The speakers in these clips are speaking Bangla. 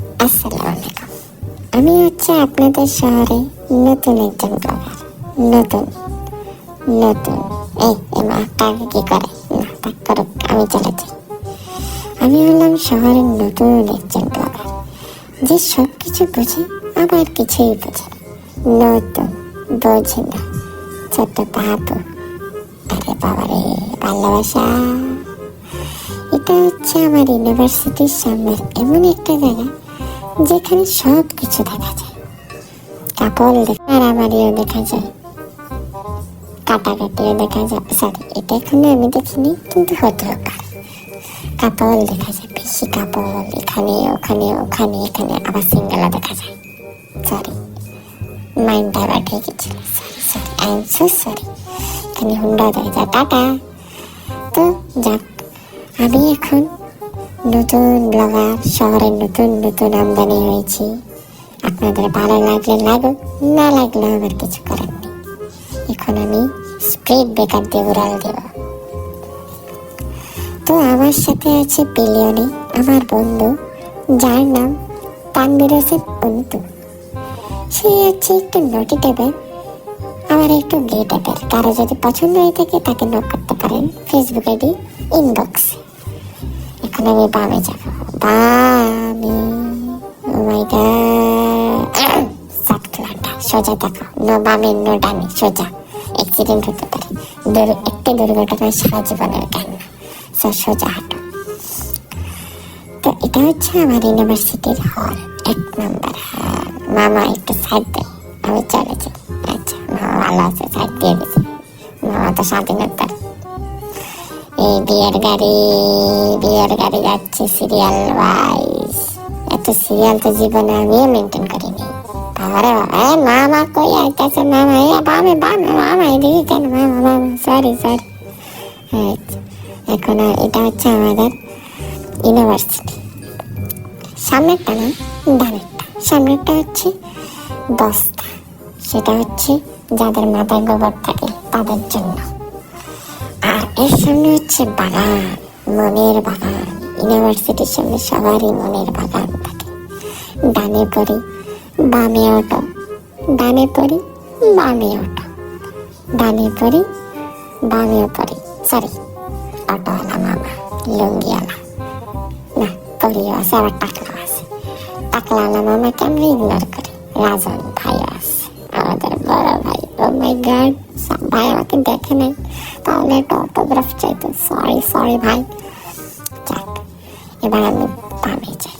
আসসালামু আলাইকুম আমি হচ্ছে আপনাদের শহরে নতুন একজন ব্লগার নতুন নতুন। এই এ মা কি করে? না, তা করুক, আমি চলে যাই। আমি হলাম শহরের নতুন একজন ব্লগার যে সব কিছু বোঝে, আবার কিছুই বোঝে নতুন, বোঝে না। ছোট্ট বাবু। আরে বাবারে, ভালোবাসা। এটা হচ্ছে আমার ইউনিভার্সিটির সামনের এমন একটা জায়গা যেখানে সব কিছু দেখা যায়। কাপড় দেখা আর দেখা যায়, কাটাকাটিও দেখা যায়। সরি এটা এখনও আমি দেখিনি, কিন্তু হতে কার কাপড় দেখা যায়, বেশি কাপড় এখানে, ওখানে ওখানে, এখানে আবার সিঙ্গেলা দেখা যায়। সরি মাইন্ডটা আবার ঢেকেছিল sorry I am so sorry এখানে হুন্ডা যায়, টাটা। তো যাক, আমি এখন নতুন ব্লগার, শহরের নতুন নতুন আমদানি হয়েছি। আপনাদের ভালো লাগলে লাগুক, না লাগলে আমার কিছু করার নেই। এখন আমি স্পিড ব্রেকার দিয়ে উড়াল দেব। তো আমার সাথে আছে বিলিয়নে, আমার বন্ধু, যার নাম তানবির হোসেন অন্তু। সে হচ্ছে একটু নটি টাইপের আমার একটু গে টাইপের কারও যদি পছন্দ হয়ে থাকে তাকে নক করতে পারেন ফেসবুক আইডি ইনবক্সে এখন আমি বামে যাব বামে সোজা দেখো নো বামে নো ডানে সোজা। অ্যাক্সিডেন্ট হতে পারে। দুর একটি দুর্ঘটনায় সারা জীবনের কান্না সো, সোজা হাঁটো। তো এটা হচ্ছে আমার ইউনিভার্সিটির হল, এক নম্বর। মামা একটু সাইড দেয়, আমি চলে যাই। আচ্ছা মামা ভালো আছে সাইড দিয়ে দিছে মামা তো স্বাধীনতার এই বিয়ের গাড়ি বিয়ের গাড়ি যাচ্ছে সিরিয়াল ওয়াইজ এত সিরিয়াল তো জীবনে আমিও মেনটেন করিনি। বাবারে বাবা মামা কই আইতাছে? মামা, এ বামে বামে মামা এদিকে কেন? মামা মামা সরি সরি এখন এটা হচ্ছে আমাদের ইউনিভার্সিটি সামনেরটা না, ডানেরটা। সামনেরটা হচ্ছে বস্তা। সেটা হচ্ছে যাদের মাথায় গোবর থাকে, তাদের জন্য। এর সামনে হচ্ছে বাগান, মনের বাগান, ইউনিভার্সিটির সামনে সবারই মনের বাগান থাকে। ডানে পড়ি, বামে অটো ডানে পড়ি, বামে অটো ডানে পড়ি বামেও পড়ি। সরি অটোওয়ালা মামা, লুঙ্গিওয়ালা। না পরিও আছে, আবার টাকলা আছে। টাকলাওয়ালা মামাকে আমরা ইগনোর করি। রাজন ভাইও আছে, আমাদের বড় ভাই। মাই গড ভাই, আমাকে দেখে নাই তাহলে একটা অটোগ্রাফ চাইতো। সরি সরি ভাই। এবার আমি বামে যাই।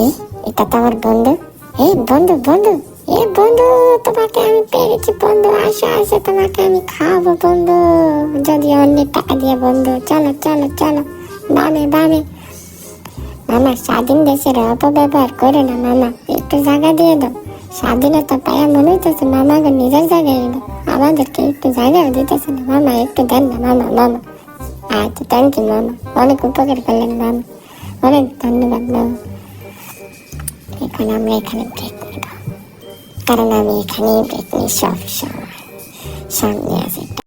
এই, এটা তো আমার বন্ধু। এই, বন্ধু বন্ধু। এ বন্ধু, তোমাকে আমি পেরেছি, বন্ধু। আসো আসো, তোমাকে আমি খাওয়াবো, বন্ধু। যদি অন্যের টাকা দিয়ে, বন্ধু। চলো চলো চলো। বামে বামে। মামা, স্বাধীন দেশের অপব্যবহার করে না, মামা। একটু জায়গা দিয়ে দাও। স্বাধীনতা পায়া মনে হইতেছে মামাকে নিজের জায়গায় এলো। আমাদেরকে একটু জায়গাও দিতেছে না। মামা, একটু দেন না মামা মামা। আচ্ছা থ্যাংক ইউ মামা। অনেক উপকার করলেন, মামা। অনেক ধন্যবাদ, মামা। এখন আমরা এখানে ব্রেক নেব। কারণ আমি এখানেই ব্রেক নিই সব সময়। সামনে আছে